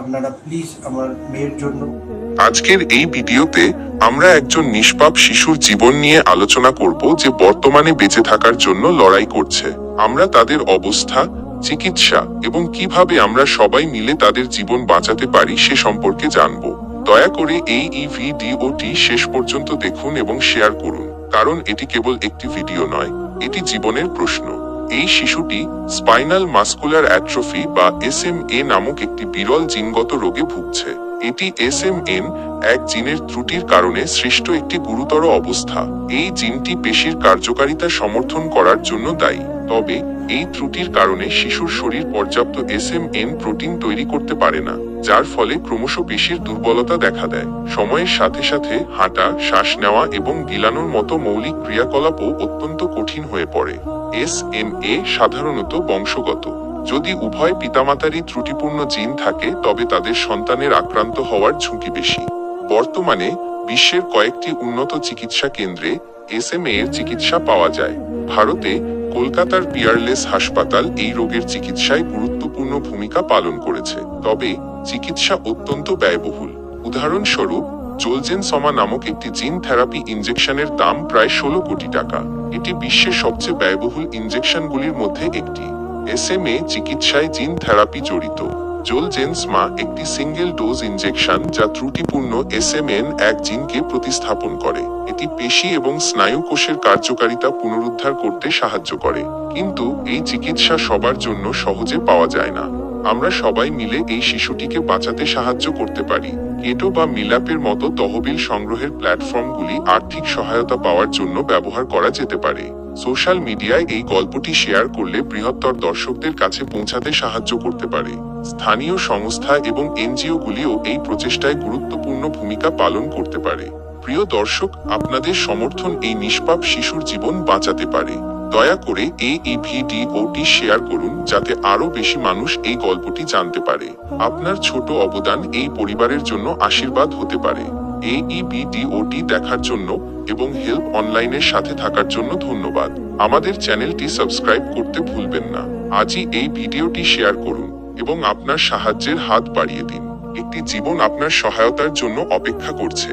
আপনারা প্লিজ আমার মেয়ের জন্য। আজকের এই ভিডিওতে আমরা একজন নিষ্পাপ শিশুর জীবন নিয়ে আলোচনা করব যে বর্তমানে বেঁচে থাকার জন্য লড়াই করছে। আমরা তাদের অবস্থা, চিকিৎসা এবং কীভাবে আমরা সবাই মিলে তাদের জীবন বাঁচাতে পারি সে সম্পর্কে জানব। দয়া করে এই ই ভিডিওটি শেষ পর্যন্ত দেখুন এবং শেয়ার করুন, কারণ এটি কেবল একটি ভিডিও নয়, এটি জীবনের প্রশ্ন। এই শিশুটি স্পাইনাল মাস্কুলার অ্যাট্রফি বা এসএমএ নামক একটি বিরল জিনগত রোগে ভুগছে। এটি এসএমএন এক জিনের ত্রুটির কারণে সৃষ্ট একটি গুরুতর অবস্থা। এই জিনটি পেশির কার্যকারিতা সমর্থন করার জন্য দায়ী। তবে এই ত্রুটির কারণে শিশুর শরীর পর্যাপ্ত এসএমএন প্রোটিন তৈরি করতে পারে না। যার ফলে ক্রমশ পেশির দুর্বলতা দেখা দেয়। সময়ের সাথে সাথে হাঁটা, শ্বাস নেওয়া এবং গিলানোর মতো মৌলিক ক্রিয়াকলাপও অত্যন্ত কঠিন হয়ে পড়ে। এস এম এ সাধারণত বংশগত। যদি উভয় পিতামাতারই ত্রুটিপূর্ণ জিন থাকে, তবে তাদের সন্তানের আক্রান্ত হওয়ার ঝুঁকি বেশি। বর্তমানে বিশ্বের কয়েকটি উন্নত চিকিৎসা কেন্দ্রে এস এসএমএ এর চিকিৎসা পাওয়া যায়। ভারতে কলকাতার পিয়ারলেস হাসপাতাল এই রোগের চিকিৎসায় গুরুত্বপূর্ণ ভূমিকা পালন করেছে। তবে, চিকিৎসা অত্যন্ত ব্যয়বহুল। উদাহরণস্বরূপ জোলজেন সমা নামক একটি জিন থেরাপি ইনজেকশনের দাম প্রায় ষোলো কোটি টাকা। এটি বিশ্বের সবচেয়ে ব্যয়বহুল ইনজেকশনগুলির মধ্যে একটি। এস এম এ চিকিৎসায় জিন থেরাপি জড়িত। জোলজেনসমা একটি সিঙ্গেল ডোজ ইনজেকশন যা ত্রুটিপূর্ণ এসএমএন এক জিনকে প্রতিস্থাপন করে। এটি পেশি এবং স্নায়ু কোষের কার্যকারিতা পুনরুদ্ধার করতে সাহায্য করে। কিন্তু এই চিকিৎসা সবার জন্য সহজে পাওয়া যায় না। আমরা সবাই মিলে এই শিশুটিকে বাঁচাতে সাহায্য করতে পারি। কেটো বা মিলাপের মতো তহবিল সংগ্রহের প্ল্যাটফর্মগুলি আর্থিক সহায়তা পাওয়ার জন্য ব্যবহার করা যেতে পারে। সোশ্যাল মিডিয়ায় এই গল্পটি শেয়ার করলে বৃহত্তর দর্শকদের কাছে পৌঁছাতে সাহায্য করতে পারে। স্থানীয় সংস্থা এবং এনজিও গুলিও এই প্রচেষ্টায় গুরুত্বপূর্ণ ভূমিকা পালন করতে পারে। প্রিয় দর্শক, আপনাদের সমর্থন এই নিষ্পাপ শিশুর জীবন বাঁচাতে পারে। দয়া করে এই ভিডিওটি শেয়ার করুন, যাতে আরও বেশি মানুষ এই গল্পটি জানতে পারে। আপনার ছোট অবদান এই পরিবারের জন্য আশীর্বাদ হতে পারে। এই ভিডিওটি দেখার জন্য এবং হেল্প অনলাইনের সাথে থাকার জন্য ধন্যবাদ। আমাদের চ্যানেলটি সাবস্ক্রাইব করতে ভুলবেন না। আজই এই ভিডিওটি শেয়ার করুন। এবং আপনার সাহায্যের হাত বাড়িয়ে দিন। একটি জীবন আপনার সহায়তার জন্য অপেক্ষা করছে।